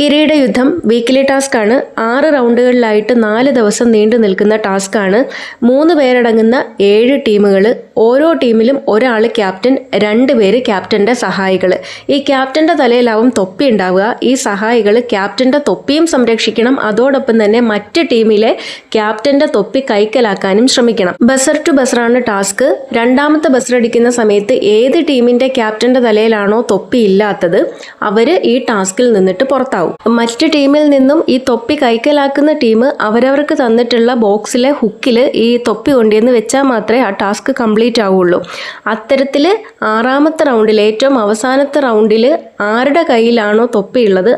കിരീട യുദ്ധം weekly task ആണ് ആറ് റൗണ്ടുകളിലായിട്ട് നാല് ദിവസം നീണ്ടു നിൽക്കുന്ന ടാസ്ക് ആണ് മൂന്ന് പേരടങ്ങുന്ന ഏഴ് ടീമുകൾ ഓരോ ടീമിലും ഒരാൾ ക്യാപ്റ്റൻ രണ്ട് പേര് ക്യാപ്റ്റന്റെ സഹായികൾ ഈ ക്യാപ്റ്റന്റെ തലയിലാവും തൊപ്പി ഉണ്ടാവുക. ഈ സഹായികൾ ക്യാപ്റ്റന്റെ തൊപ്പിയും സംരക്ഷിക്കണം. അതോടൊപ്പം തന്നെ മറ്റ് ടീമിലെ ക്യാപ്റ്റന്റെ തൊപ്പി കൈക്കലാക്കാനും ശ്രമിക്കണം. ബസർ ടു ബസറാണ് ടാസ്ക്. രണ്ടാമത്തെ ബസറടിക്കുന്ന സമയത്ത് ഏത് ടീമിന്റെ ക്യാപ്റ്റന്റെ തലയിലാണോ തൊപ്പി ഇല്ലാത്തത് അവർ ഈ ടാസ്കിൽ നിന്നിട്ട് പുറത്താവും. മറ്റ് ടീമിൽ നിന്നും ഈ തൊപ്പി കൈക്കലാക്കുന്ന ടീം അവരവർക്ക് തന്നിട്ടുള്ള ബോക്സിലെ ഹുക്കിൽ ഈ തൊപ്പി കൊണ്ടുവന്ന് വെച്ചാൽ മാത്രമേ ആ ടാസ്ക് കംപ്ലീറ്റ് ആവുള്ളൂ. അത്തരത്തിൽ ആറാമത്തെ റൗണ്ടിൽ ഏറ്റവും അവസാനത്തെ റൗണ്ടിൽ ആരുടെ കയ്യിലാണോ തൊപ്പിയുള്ളത്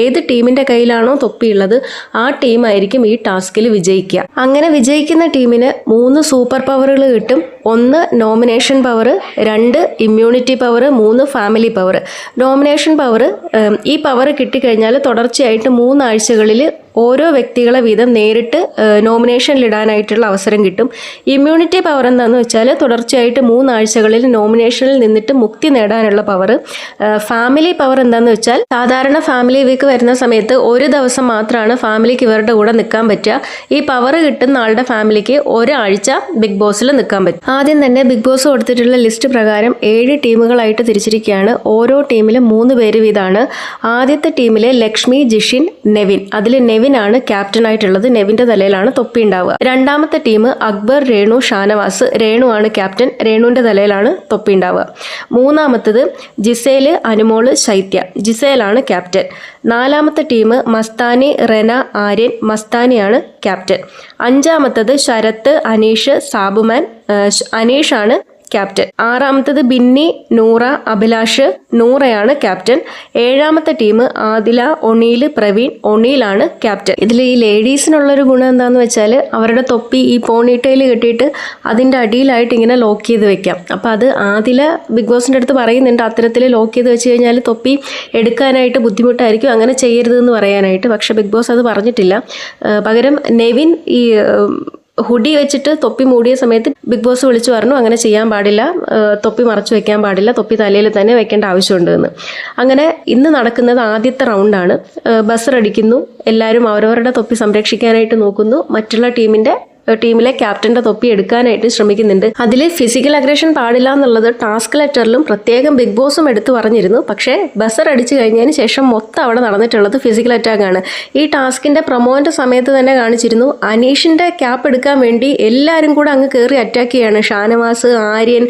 ഏത് ടീമിന്റെ കയ്യിലാണോ തൊപ്പിയുള്ളത് ആ ടീമായിരിക്കും ഈ ടാസ്കിൽ വിജയിക്കുക. അങ്ങനെ വിജയിക്കുന്ന ടീമിന് മൂന്ന് സൂപ്പർ പവറുകൾ കിട്ടും. ഒന്ന് നോമിനേഷൻ പവർ രണ്ട് ഇമ്മ്യൂണിറ്റി പവർ മൂന്ന് ഫാമിലി പവർ നോമിനേഷൻ പവർ ഈ പവർ കിട്ടിക്കഴിഞ്ഞാൽ തുടർച്ചയായിട്ട് മൂന്നാഴ്ചകളിൽ ഓരോ വ്യക്തികളെ വീതം നേരിട്ട് നോമിനേഷനിലിടാനായിട്ടുള്ള അവസരം കിട്ടും. ഇമ്മ്യൂണിറ്റി പവർ എന്താണെന്ന് വെച്ചാൽ തുടർച്ചയായിട്ട് മൂന്നാഴ്ചകളിൽ നോമിനേഷനിൽ നിന്നിട്ട് മുക്തി നേടാനുള്ള പവർ ഫാമിലി പവർ എന്താണെന്ന് വെച്ചാൽ സാധാരണ ഫാമിലി വീക്ക് വരുന്ന സമയത്ത് ഒരു ദിവസം മാത്രമാണ് ഫാമിലിക്ക് ഇവരുടെ കൂടെ നിൽക്കാൻ പറ്റുക. ഈ പവർ കിട്ടുന്ന ആളുടെ ഫാമിലിക്ക് ഒരാഴ്ച ബിഗ് ബോസിൽ നിൽക്കാൻ പറ്റും. ആദ്യം തന്നെ ബിഗ് ബോസ് കൊടുത്തിട്ടുള്ള ലിസ്റ്റ് പ്രകാരം ഏഴ് ടീമുകളായിട്ട് തിരിച്ചിരിക്കുകയാണ്. ഓരോ ടീമിലും മൂന്ന് പേര് വീതമാണ് ആദ്യത്തെ ടീമിലെ ലക്ഷ്മി ജിഷിൻ നെവിൻ. അതിൽ നെവിനാണ് ക്യാപ്റ്റൻ ആയിട്ടുള്ളത്. നെവിന്റെ തലയിലാണ് തൊപ്പി ഉണ്ടാവുക. രണ്ടാമത്തെ ടീം അക്ബർ രേണു ഷാനവാസ്. രേണു ആണ് ക്യാപ്റ്റൻ. രേണുവിന്റെ തലയിലാണ് തൊപ്പി ഉണ്ടാവുക. മൂന്നാമത്തത് ജിസേൽ അനുമോൾ ശൈത്യ. ജിസേലാണ് ക്യാപ്റ്റൻ. നാലാമത്തെ ടീം മസ്താനി റെന ആര്യൻ മസ്താനിയാണ് ക്യാപ്റ്റൻ. അഞ്ചാമത്തത് ശരത്ത് അനീഷ് സാബുമാൻ അനീഷാണ് ക്യാപ്റ്റൻ. ആറാമത്തത് ബിന്നി നൂറ അഭിലാഷ് നൂറയാണ് ക്യാപ്റ്റൻ. ഏഴാമത്തെ ടീം ആദില ഒണീൽ പ്രവീൺ ഒണീലാണ് ക്യാപ്റ്റൻ. ഇതിൽ ഈ ലേഡീസിനുള്ളൊരു ഗുണം എന്താണെന്ന് വെച്ചാൽ അവരുടെ തൊപ്പി ഈ പോണിട്ടയിൽ കെട്ടിയിട്ട് അതിന്റെ അടിയിലായിട്ട് ഇങ്ങനെ ലോക്ക് ചെയ്ത് വെക്കാം. അപ്പോൾ അത് ആദില ബിഗ് ബോസിന്റെ അടുത്ത് പറയുന്നുണ്ട് അത്തരത്തിൽ ലോക്ക് ചെയ്ത് വെച്ച് കഴിഞ്ഞാൽ തൊപ്പി എടുക്കാനായിട്ട് ബുദ്ധിമുട്ടായിരിക്കും അങ്ങനെ ചെയ്യരുതെന്ന് പറയാനായിട്ട്. പക്ഷേ ബിഗ് ബോസ് അത് പറഞ്ഞിട്ടില്ല. പകരം നെവിൻ ഈ ഹുഡി വെച്ചിട്ട് തൊപ്പി മൂടിയ സമയത്ത് ബിഗ് ബോസ് വിളിച്ചു പറഞ്ഞു അങ്ങനെ ചെയ്യാൻ പാടില്ല. തൊപ്പി മറച്ചു വെക്കാൻ പാടില്ല. തൊപ്പി തലയിൽ തന്നെ വെക്കേണ്ട ആവശ്യമുണ്ട് എന്ന് അങ്ങനെ ഇന്ന് നടക്കുന്നത് ആദ്യത്തെ റൗണ്ടാണ് ബസ്സർ അടിക്കുന്നു. എല്ലാവരും അവരവരുടെ തൊപ്പി സംരക്ഷിക്കാനായിട്ട് നോക്കുന്നു. മറ്റുള്ള ടീമിന്റെ ഏഹ് ടീമിലെ ക്യാപ്റ്റന്റെ തൊപ്പി എടുക്കാനായിട്ട് ശ്രമിക്കുന്നുണ്ട്. അതിൽ ഫിസിക്കൽ അഗ്രഷൻ പാടില്ല എന്നുള്ളത് ടാസ്ക് ലെറ്ററിലും പ്രത്യേകം ബിഗ് ബോസും എടുത്തു പറഞ്ഞിരുന്നു. പക്ഷേ ബസർ അടിച്ചു കഴിഞ്ഞതിന് ശേഷം മൊത്തം അവിടെ നടന്നിട്ടുള്ളത് ഫിസിക്കൽ അറ്റാക്ക് ആണ്. ഈ ടാസ്കിന്റെ പ്രൊമോന്റെ സമയത്ത് തന്നെ കാണിച്ചിരുന്നു. അനീഷിന്റെ ക്യാപ്പ് എടുക്കാൻ വേണ്ടി എല്ലാവരും കൂടെ അങ്ങ് കയറി അറ്റാക്ക് ചെയ്യാണ്. ഷാനവാസ് ആര്യൻ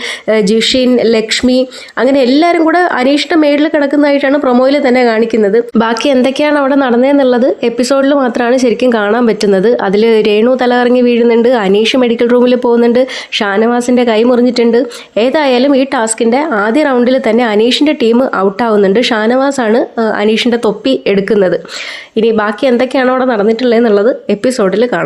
ജിഷിൻ ലക്ഷ്മി അങ്ങനെ എല്ലാവരും കൂടെ അനീഷിന്റെ മേളിൽ കിടക്കുന്നതായിട്ടാണ് പ്രൊമോയിൽ തന്നെ കാണിക്കുന്നത്. ബാക്കി എന്തൊക്കെയാണ് അവിടെ നടന്നതെന്നുള്ളത് എപ്പിസോഡിൽ മാത്രമാണ് ശരിക്കും കാണാൻ പറ്റുന്നത്. അതിൽ രേണു തലകറങ്ങി വീഴുന്നുണ്ട് അനീഷ് മെഡിക്കൽ റൂമിൽ പോകുന്നുണ്ട്. ഷാനവാസിന്റെ കൈ മുറിഞ്ഞിട്ടുണ്ട്. ഏതായാലും ഈ ടാസ്കിന്റെ ആദ്യ റൗണ്ടിൽ തന്നെ അനീഷിന്റെ ടീം ഔട്ടാവുന്നുണ്ട് ഷാനവാസാണ് അനീഷിന്റെ തൊപ്പി എടുക്കുന്നത്. ഇനി ബാക്കി എന്തൊക്കെയാണ് അവിടെ നടന്നിട്ടുള്ളത് എന്നുള്ളത് എപ്പിസോഡിൽ കാണാം.